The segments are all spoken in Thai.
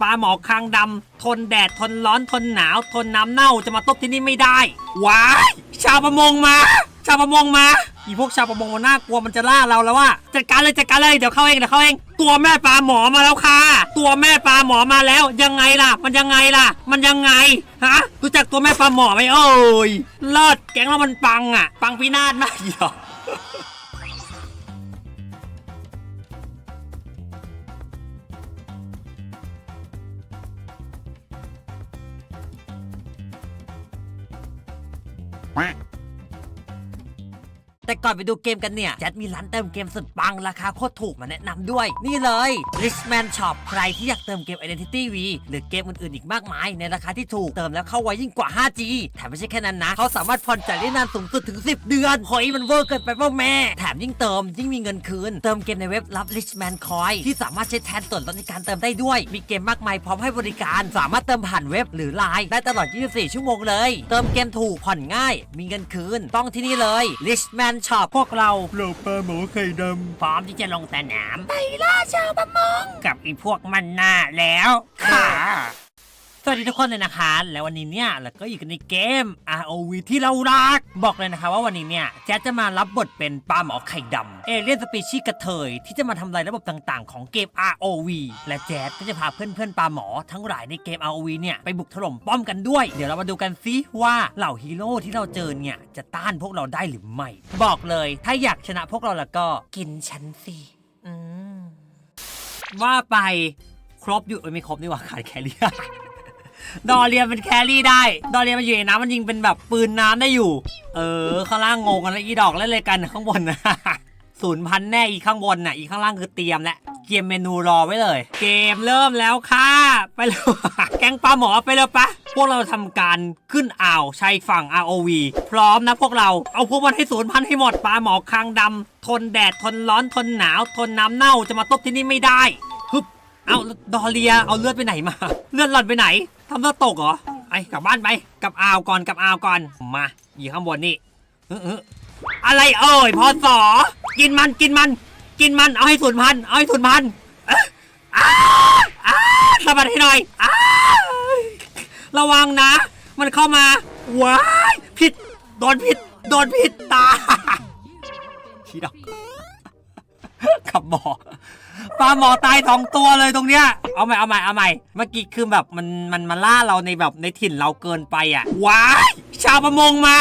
ปลาหมอคางดำทนแดดทนร้อนทนหนาว ทนน้ำเน่าจะมาตบที่นี่ไม่ได้ ว้ายชาวประมงมา ชาวประมงมาอีพวกชาวประมงมันน่ากลัวมันจะล่าเราแล้วว่าจัดการเลยจัดการเลยเดี๋ยวเข้าเองเดี๋ยวเข้าเอง ตัวแม่ปลาหมอมาแล้วค่ะ ตัวแม่ปลาหมอมาแล้ว ยังไงล่ะ มันยังไงล่ะ มันยังไงฮะรู้จักตัวแม่ปลาหมอไหมเอ้ยเลิศแก๊งเรามันปังอะ ปังพินาศมากหรอ Quack. แต่ก่อนไปดูเกมกันเนี่ยแจัดมีร้านเติมเกมสุดปังราคาโคตรถูกมาแนะนำด้วย นี่เลย Richman Shop ใครที่อยากเติมเกม Identity V หรือเกมอื่นๆอีกมากมาย ในราคาที่ถูกเติมแล้วเข้าไวยิ่งกว่า 5G แถมไม่ใช่แค่นั้นนะ เขาสามารถผ่อนจ่ายได้นานสูงสุดถึง 10 เดือนเฮ้ยมันเวอร์เกินไปเปล่าแม่ แถมยิ่งเติมยิ่งมีเงินคืน เติมเกมในเว็บรับ Richman Coin ที่สามารถใช้แทนส่วนลดในการเติมได้ด้วย มีเกมมากมายพร้อมให้บริการ สามารถเติมผ่านเว็บหรือไลน์ได้ตลอด 24 ชั่วโมงเลย เติมเกมถูกผ่อนง่าย มีเงินคืน ต้องที่นี่เลย Richman Shop พวกเราเราปลาหมอไข่ดพร้อมที่จะลงสนาม ไปล่าชาวประมงกับอีพวกมันหน้าแล้วค่ะ สวัสดีทุกคนเลยนะคะ แล้ววันนี้เนี่ยเราก็อยู่กันในเกม ROV ที่เรารัก บอกเลยนะคะว่าวันนี้เนี่ยแจ๊ดจะมารับบทเป็นปลาหมอไข่ดำเอเลี่ยนสปีชีส์กระเทยที่จะมาทำลายระบบต่างๆ ของเกม ROV และแจ๊ดก็จะพาเพื่อนๆปลาหมอทั้งหลายในเกม ROV เนี่ยไปบุกถล่มป้อมกันด้วย เดี๋ยวเรามาดูกันซิว่าเหล่าฮีโร่ที่เราเจอเนี่ยจะต้านพวกเราได้หรือไม่ บอกเลยถ้าอยากชนะพวกเราแล้วก็กินฉันสิว่าไปครบอยู่ไม่ครบนี่หว่าขาดแคลรี่ ดอเรียนเป็นแครี่ได้ ดอเรียนมันอยู่ในน้ำมันยิงเป็นแบบปืนน้ำได้อยู่ เออ ข้างล่างงงกันแล้วอีดอกเล่นเลยกันข้างบนนะศูนย์พันแน่อีข้างบนน่ะอีข้างล่างคือเตรียมแล้วเกมเมนูรอไว้เลย เกมเริ่มแล้วค่ะไปเลยแกงปลาหมอไปเลยปะพวกเราทำการขึ้นอ่าวชายฝั่ง ROV พร้อมนะพวกเราเอาพวกมันให้ศูนย์พันให้หมดปลาหมอคางดำทนแดดทนร้อนทนหนาว ทนน้ำเน่าจะมาตบที่นี่ไม่ได้ฮึบเอาดอเรียเอาเลือดไปไหนมา เลือดหล่อนไปไหน ทำเลือดตกเหรอไอ้กลับบ้านไปกลับอาวก่อนกลับอาวก่อนมาอยู่ข้างบนนี่เออเอออะไรเอ่ยพอสอกินมันกินมัน กินมันเอาให้สูญพันธุ์เอาให้สูญพันธุ์เอ๊ะอ้าอ้าสะบัดให้หน่อยอ้าระวังนะ มันเข้ามาว้ายผิดโดนผิดโดนผิดตายชี้ดอกขับหมอ ปลาหมอตายสองตัวเลยตรงเนี้ย เอาใหม่เอาใหม่เอาใหม่ เมื่อกี้คือแบบมันมันมาล่าเราในแบบในถิ่นเราเกินไปอะ ว้ายชาวประมงมา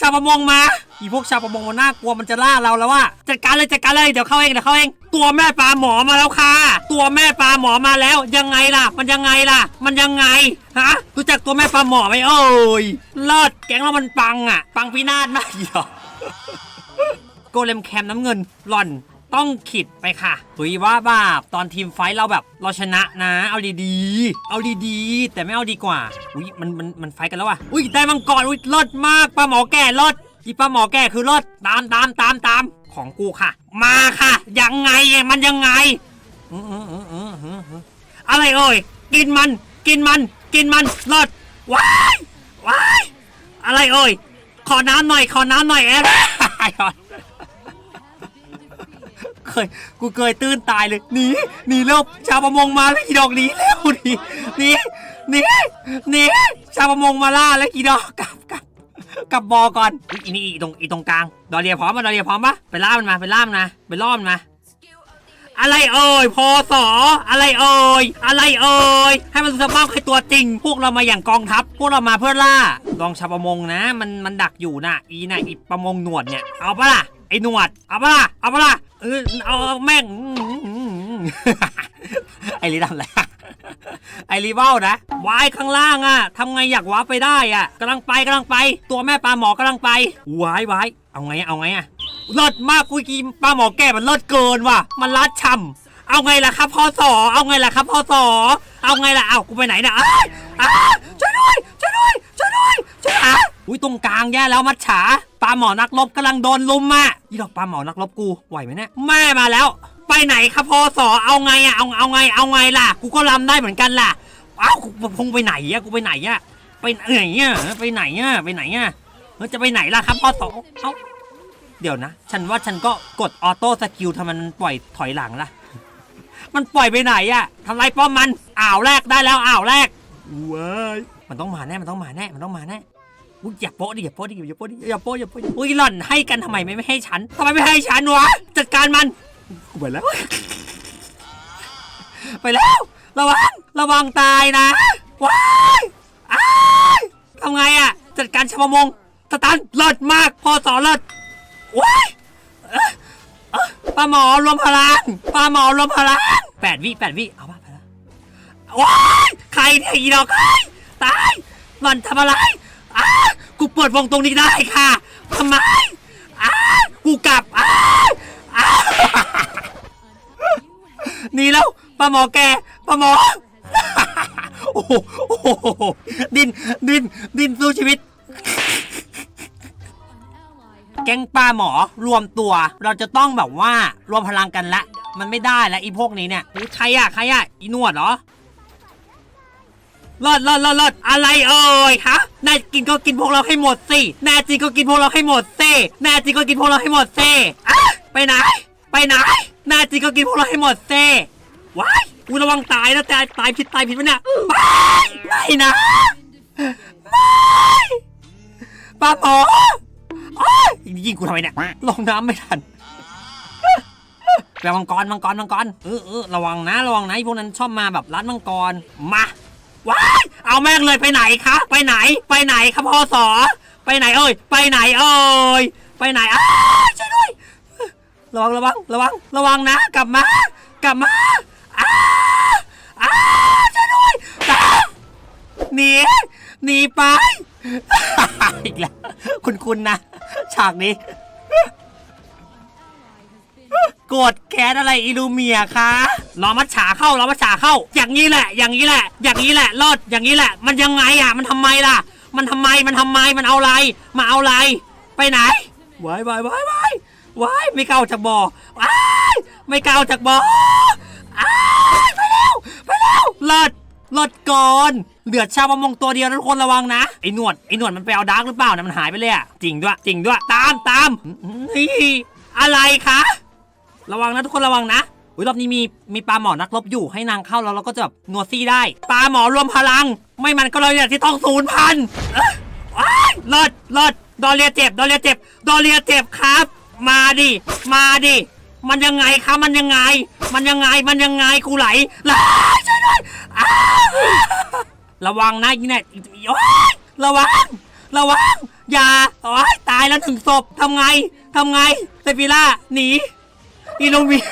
ชาวประมงมา อีพวกชาวประมงมันน่ากลัวมันจะล่าเราแล้วว่าจัดการเลยจัดการเลยเดี๋ยวเข้าเองเดี๋ยวเข้าเอง ตัวแม่ปลาหมอมาแล้วค่ะ ตัวแม่ปลาหมอมาแล้ว ยังไงล่ะ มันยังไงล่ะ มันยังไงฮะรู้จักตัวแม่ปลาหมอไหมเอ้ยเลิศแก๊งเรามันปังอะ ปังพินาศมากอีหรอโกเลมแคมน้ำเงินหล่อน ต้องขิดไปค่ะเฮ้ยว่าบาปตอนทีมไฟ์เราแบบเราชนะนะ เอาดีๆ เอาดีๆ แต่ไม่เอาดีกว่า อุ้ยมันมันมันไฟกันแล้วว่ะ อุ้ยได้มังกร อุ้ยลิศมากปลาหมอแก่ลิศอีปลาหมอแก่คือลิศตามตามตามตามของกูค่ะ มาค่ะ ยังไงมันยังไงอืออืออืออืออืออืออะไรเอ่ย กินมัน กินมัน กินมันลิศว้ายว้ายอะไรเอ่ย ขอน้ำหน่อย ขอน้ำหน่อยแอบเค ย กูเคยตื้นตายเลยหนีหนีเร็วชาวประมงมาแล้วกี่ดอกหนีเร็วหนีหนีหนีหนีชาวประมงมาล่าแล้วกี่ดอกกลับกลับกลับบอก่อนอีนี่อีตรงอีตรงกลาง ดอเรียพร้อมมาดอเรียพร้อมปะไปล่ามันมาไปล่ามันมาไปล่อมันมาอะไรเอ่ยพอสออะไรเอ่ยอะไรเอ่ยให้มันสภาพให้ตัวจริง พวกเรามาอย่างกองทัพ พวกเรามาเพื่อล่าลองชาวประมงนะ มันมันดักอยู่นะอีน่ะอีประมงหนวดเนี่ยเอาปะล่ะไอหนวดเอาปะล่ะเอาปะล่ะ เออเอาแม่ง ไอ้ลีทำอะไรไอรีเวลนะวายข้างล่างอะทำไงอยากวาไปได้อะกำลังไปกำลังไป ตัวแม่ปลาหมอกำลังไปวายวายเอาไงเอาไงอะเลิศมากกุยกีปลาหมอแก่มันเลิศเกินว่ะ มันลัดช่ำเอาไงล่ะครับพ่อสอเอาไงล่ะครับพ่อสอเอาไงล่ะเอากูไปไหนนะอ้ายช่วยด้วยช่วยด้วยช่วยด้วย อุ้ยตรงกลางแย่แล้วมัดฉาปลาหมอนักรบกำลังโดนลุมอะยี่ดอกปลาหมอนักรบกูไหวไหมเนี่ยแม่มาแล้ว ไปไหนครับพอสอเอาไงอะเอาเอาไงเอาไงล่ะ กูก็รำได้เหมือนกันล่ะเอ้ากูพงไปไหนอะกูไปไหนอะไปไหนอะไปไหนอะไปไหนอะเออจะไปไหนล่ะครับพอสอเอ้าเดี๋ยวนะ ฉันว่าฉันก็กดออโต้สกิลทำมมันปล่อยถอยหลังล่ะ มันปล่อยไปไหนอะทำไรป้อมมัน อ่าวแรกได้แล้วอ่าวแรกว้ายมันต้องมาแน่ มันต้องมาแน่ มันต้องมาแน่ อุ้ยอย่าโป๊ะดิอย่าโป๊ะดิอย่าโป๊ะดิอย่าโป๊ะอย่าโป๊ะอุ้ยหล่อนให้กันทำไมไม่ไม่ให้ฉันทำไมไม่ให้ฉันวะจัดการมันกูไปแล้ว ไปแล้วระวังระวังตายนะว้ายอ้ายทำไงอะจัดการชาวประมงสตันเลิศมากพอสอนเลิศว้ายเอ้ยเอ้ยปลาหมอรวมพลังปลาหมอรวมพลังแปดวิแปดวิเอามาไปแล้วว้ายใครเนี่ยอีดอกเอ้ยตายหล่อนทำอะไรอ้ากูเปิดวงตรงนี้ได้ค่ะทำไมอ้ากูกลับอ้าอ้าหนี่แล้วปลาหมอแกปลาหมอโอ้โหโอ้โหดินดินดินสู้ชีวิต แก๊งปลาหมอรวมตัว เราจะต้องแบบว่ารวมพลังกันละ มันไม่ได้แล้วอีพวกนี้เนี่ยใครอะใครอะอีนวดเหรอ รอดรอดรอดรอดอะไรเอ่ยคะแน่จริงก็กินพวกเราให้หมดสิแน่จริงก็กินพวกเราให้หมดสิแน่จริงก็กินพวกเราให้หมดสิอะไปไหน ไปไหนแน่จริงก็กินพวกเราให้หมดสิว้ายกูระวังตายนะแต่ตายผิดตายผิดวะเนี่ยไม่ไม่นะไม่ปลาหมอโอ๊ยยิงกูทำไมเนี่ยลงน้ำไม่ทันแปลมังกรมังกรมังกรเออเออระวังนะ ระวังนะพวกนั้นชอบมาแบบร้านมังกรมา เอาแม่งเลยไปไหนคะ ไปไหน ไปไหนครับพ่อสอไปไหนเอ่ย ไปไหนเอ่ย ไปไหนอ้าช่วยด้วย ระวังระวังระวังระวังนะ กลับมา กลับมาอ้าอ้าช่วยด้วยหนีหนีไป อีกแล้ว คุณคุณนะ ฉากนี้โกรธแค้นอะไรอิลูเมียคะ รอมัดฉาเข้ารอมัดฉาเข้า อย่างนี้แหละ อย่างนี้แหละ อย่างนี้แหละรอดอย่างนี้แหละ มันยังไงอะ มันทำไมล่ะ มันทำไมมันทำไมมันเอาอะไรมาเอาอะไร ไปไหนวายวายวายวายวายไม่เก้าจากบ่อว้ายไม่เก้าจากบ่อไปแล้วไปแล้วเลิศเลิศก่อนเหลือชาวประมงตัวเดียวทุกคนระวังนะไอ้หนวดไอ้หนวดมันไปเอาดาร์กหรือเปล่านะมันหายไปเลยอะจริงด้วยจริงด้วยตามตามนี่อะไรคะระวังนะทุกคนระวังนะ อุ้ยรอบนี้มีมีปลาหมอนักรบอยู่ให้นางเข้าแล้วเราก็จะแบบนัวซี่ได้ ปลาหมอรวมพลัง ไม่มันก็เลยเนี่ยที่ต้องศูนย์พันเอ้ยว้ายเลิศเลิศดอเลียเจ็บดอเลียเจ็บดอเลียเจ็บครับ มาดิ มาดิ มันยังไงคะมันยังไง มันยังไงมันยังไงกูไหลไหลช่วยด้วยอ้าวระวังนะอีเนี่ยระวังระวังอย่าตายแล้วหนึ่งศพทำไงทำไงเซฟิล่าหนีอีโนเมีย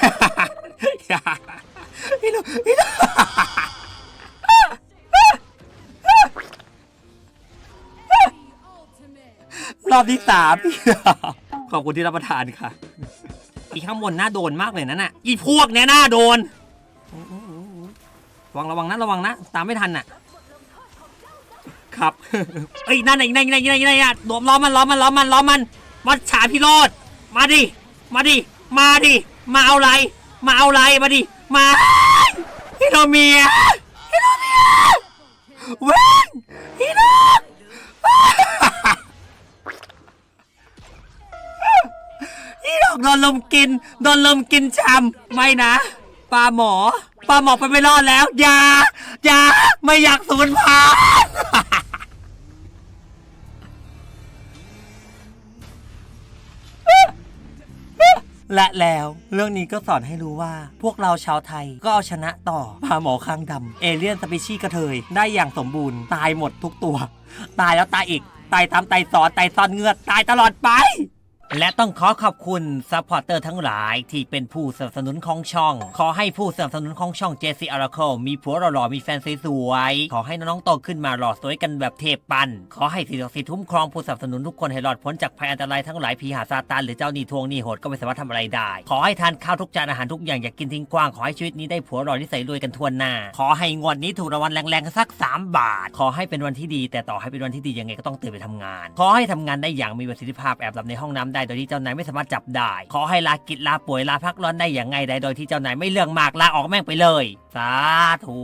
อบที่สามขอบคุณที่รับประทานค่ะ อีข้างบนน่าโดนมากเลยนั่นน่ะ อีพวกเนี้ยน่าโดนระวังระวังนะระวังนะ ตามไม่ทันน่ะ ครับเอ้ยนั่นไอ้นั่นไอ้นั่นไอ้นั่นไอ้นั่นโดมล้อมมันล้อมมันล้อมมันล้อมมันวัดฉาพิโรธมาดิ มาดิ มาดิ มาเอาไร มาเอาไร มาดิ มาฮิโนเมียฮิโนเมียเว้น โดนลมกิน โดนลมกินช้ำไม่นะปลาหมอปลาหมอไปไม่รอดแล้วอย่าอย่าไม่อยากสูญพันธุ์และแล้วเรื่องนี้ก็สอนให้รู้ว่า พวกเราชาวไทยก็เอาชนะต่อปลาหมอคางดำเอเลี่ยนสปีชีกระเทย ได้อย่างสมบูรณ์ตายหมดทุกตัว ตายแล้วตายอีก ตายตามตายซ้อนตายซ้อนเงือกตายตลอดไป และต้องขอขอบคุณซัพพอร์เตอร์ทั้งหลายที่เป็นผู้สนับสนุนของช่อง ขอให้ผู้สนับสนุนของช่อง JC Oracle มีผัวหล่อๆมีแฟนสวยๆขอให้น้องๆโตขึ้นมาหล่อสวยกันแบบเทพปัน ขอให้สิ่งศักดิ์สิทธิ์คุ้มครองผู้สนับสนุนทุกคนให้รอดพ้นจากภัยอันตรายทั้งหลายผีหาซาตานหรือเจ้าหนี้ทวงหนี้โหดก็ไม่สามารถทำอะไรได้ ขอให้ทานข้าวทุกจานอาหารทุกอย่างอย่ากกินทิ้งกว้างขอให้ชีวิตนี้ได้ผัวหล่อที่ใส่รวยกันทั่วหน้า ขอให้งวดนี้ถูกรางวัลแรงๆสัก 3 บาท ขอให้เป็นวันที่ดี แต่ต่อให้เป็นวันที่ดียังไงก็ต้องตื่นไปทำงาน ขอให้ทำงานได้อย่างมีประสิทธิภาพแอบหลับในห้องน้ำได้โดยที่เจ้านายไม่สามารถจับได้ ขอให้ลากิจลาป่วยลาพักร้อนได้อย่างไงได้โดยที่เจ้านายไม่เรื่องมากลาออกแม่งไปเลย สาธุ